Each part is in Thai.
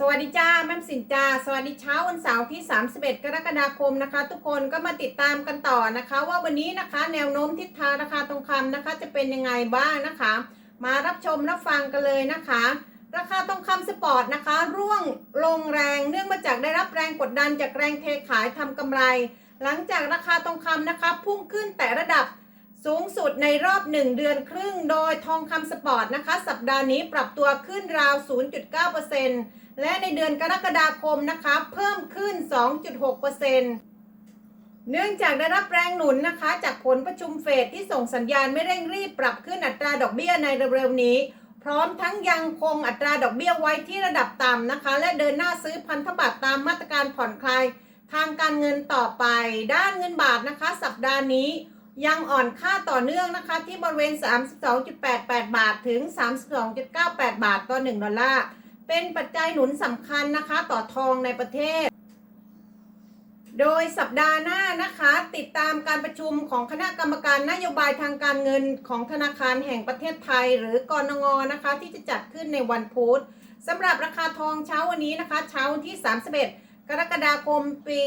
สวัสดีจ้าแม่สินจ้าสวัสดีเช้าวันเสาร์ที่ 31 กรกฎาคมนะคะ ทุกคนก็มาติดตามกันต่อนะคะ ว่าวันนี้นะคะแนวโน้มทิศทางราคาทองคำนะคะ จะเป็นยังไงบ้างนะคะ มารับชมรับฟังกันเลยนะคะ ราคาทองคำสปอร์ตนะคะ ร่วงลงแรงเนื่องมาจากได้รับแรงกดดันจากแรงเทขายทำกำไร หลังจากราคาทองคำนะคะ พุ่งขึ้นแต่ระดับ สูงสุดในรอบ 1 เดือนครึ่งโดยทองคำสปอร์ตนะคะ สัปดาห์นี้ปรับตัวขึ้นราว 0.9%และในเดือนกรกฎาคมนะคะ เพิ่มขึ้น 2.6%เนื่องจากได้รับแรงหนุนนะคะจากผลประชุมเฟดที่ส่งสัญญาณไม่เร่งรีบปรับขึ้นอัตราดอกเบี้ยในเร็วๆนี้ พร้อมทั้งยังคงอัตราดอกเบี้ยไว้ที่ระดับต่ำนะคะ และเดินหน้าซื้อพันธบัตรตามมาตรการผ่อนคลาย ทางการเงินต่อไป ด้านเงินบาทนะคะ สัปดาห์นี้ ยังอ่อนค่าต่อเนื่องนะคะ ที่บริเวณ 32.88 บาทถึง 32.98 บาทต่อ 1 ดอลลาร์ เป็นปัจจัยหนุนสำคัญนะคะต่อทองในประเทศ โดยสัปดาห์หน้านะคะ ติดตามการประชุมของคณะกรรมการนโยบายทางการเงินของธนาคารแห่งประเทศไทย หรือกรงงนะคะ ที่จะจัดขึ้นในวันพุธสำหรับราคาทองเช้าวันนี้นะคะ เช้าวันที่ 31 กรกฎาคมปี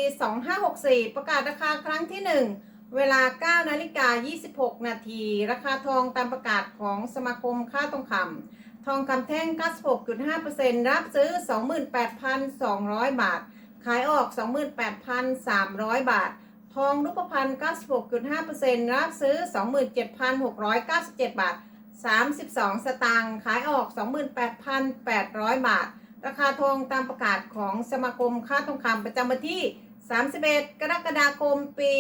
2564 ประกาศราคาครั้งที่ 1 เวลา 9 นาฬิกา 26 นาที ราคาทองตามประกาศของสมาคมค่าทองคำ ทองคำแท่ง 96.5%รับซื้อ 28,200 บาท ขายออก 28,300 บาท ทองรูปพรรณ96.5%รับซื้อ 27,697 บาท 32 สตางค์ ขายออก 28,800 บาท ราคาทองตามประกาศของสมาคมค่าทองคำประจำวันที่ 31 กรกฎาคม ปี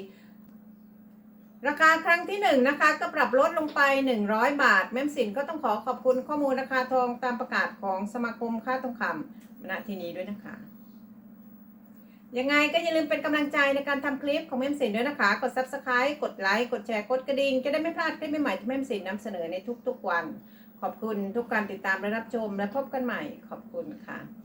2564 ราคาครั้งที่ 1 นะคะ ก็ปรับลดลงไป 100 บาท แม่มสินก็ต้องขอขอบคุณข้อมูลราคาทองตามประกาศของสมาคมค่าทองคำณที่นี้ด้วยนะคะ ยังไงก็อย่าลืมเป็นกำลังใจในการทำคลิปของแม่มสินด้วยนะคะ กด subscribe กดไลค์ กดแชร์ กดกระดิ่ง จะได้ไม่พลาดคลิปใหม่ๆที่แม่มสินนำเสนอในทุกๆวัน ขอบคุณทุกการติดตามและรับชมและพบกันใหม่ ขอบคุณค่ะ